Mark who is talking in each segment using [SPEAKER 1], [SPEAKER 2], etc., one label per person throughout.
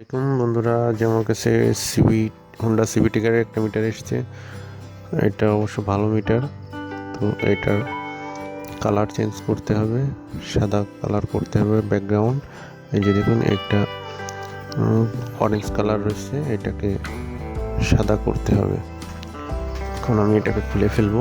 [SPEAKER 1] দেখুন, বন্ধুরা যে আমার কাছে সিবি হোন্ডা সিবি টিকারের একটা মিটার এসেছে। এটা অবশ্য ভালো মিটার তো এটার কালার চেঞ্জ করতে হবে, সাদা কালার করতে হবে ব্যাকগ্রাউন্ড এই যে দেখুন, একটা অরেঞ্জ কালার রয়েছে, এটাকে সাদা করতে হবে। এখন আমি এটাকে খুলে ফেলব।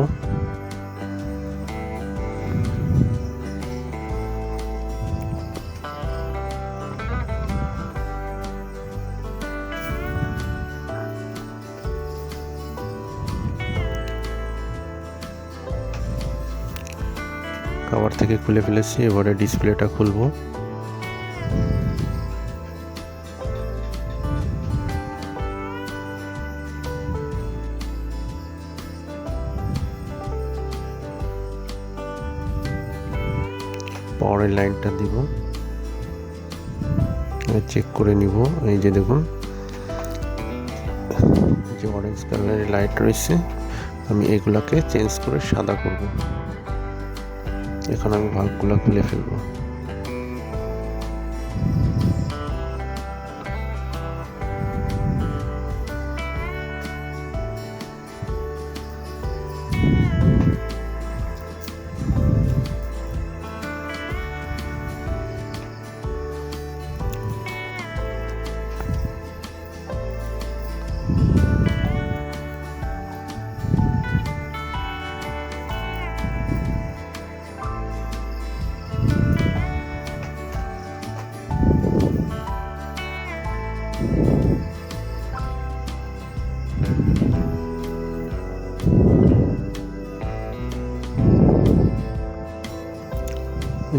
[SPEAKER 1] কভার থেকে খুলে ফেলেছি, এবারে ডিসপ্লেটা খুলবো। পাওয়ারের লাইনটা দিব। চেক করে নিব, এই যে দেখুন। যে অরেঞ্জ কালারের লাইট রয়েছে, আমি এগুলাকে চেঞ্জ করে সাদা করব। এখন আমি ভাগগুলো খুলে ফেলব।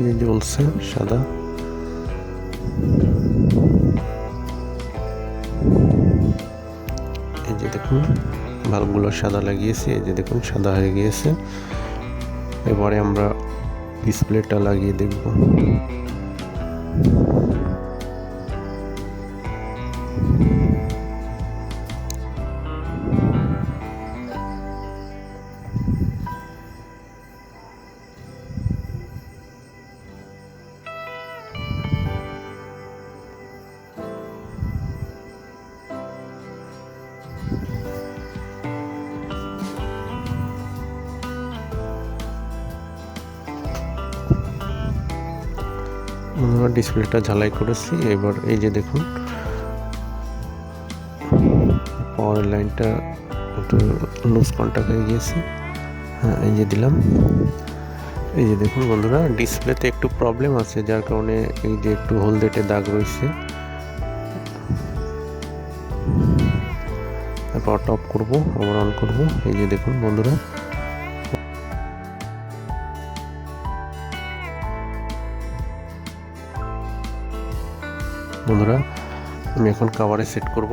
[SPEAKER 1] যে জ্বলছে সাদা। এই যে দেখুন, বাল্বগুলো সাদা লাগিয়েছি, এই যে দেখুন, সাদা হয়ে গিয়েছে। এবারে আমরা ডিসপ্লেটা লাগিয়ে দেখব। আমরা ডিসপ্লেটা ঝালাই করেছি। এবার এই যে দেখুন পাওয়ার লাইনটা একটু লুজ কন্ট্যাক্ট হয়ে গিয়েছে। হ্যাঁ এই যে দিলাম। এই যে দেখুন বন্ধুরা, ডিসপ্লেতে একটু প্রবলেম আছে, যার কারণে এই যে একটু হলদেটে দাগ রয়েছে। তারপর টপ করব, আবার অন করব। এই যে দেখুন বন্ধুরা বন্ধুরা, আমি এখন কাভারে সেট করব।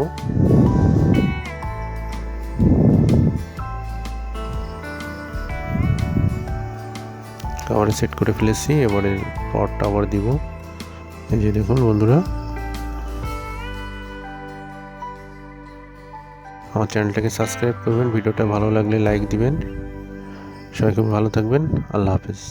[SPEAKER 1] কাভারে সেট করে ফেলেছি, এবারে পাওয়ারটা আবার দিব। এই যে দেখুন বন্ধুরা, আমার চ্যানেলটাকে সাবস্ক্রাইব করবেন, ভিডিওটা ভালো লাগলে লাইক দিবেন। সবাই খুব ভালো থাকবেন, আল্লাহ হাফেজ।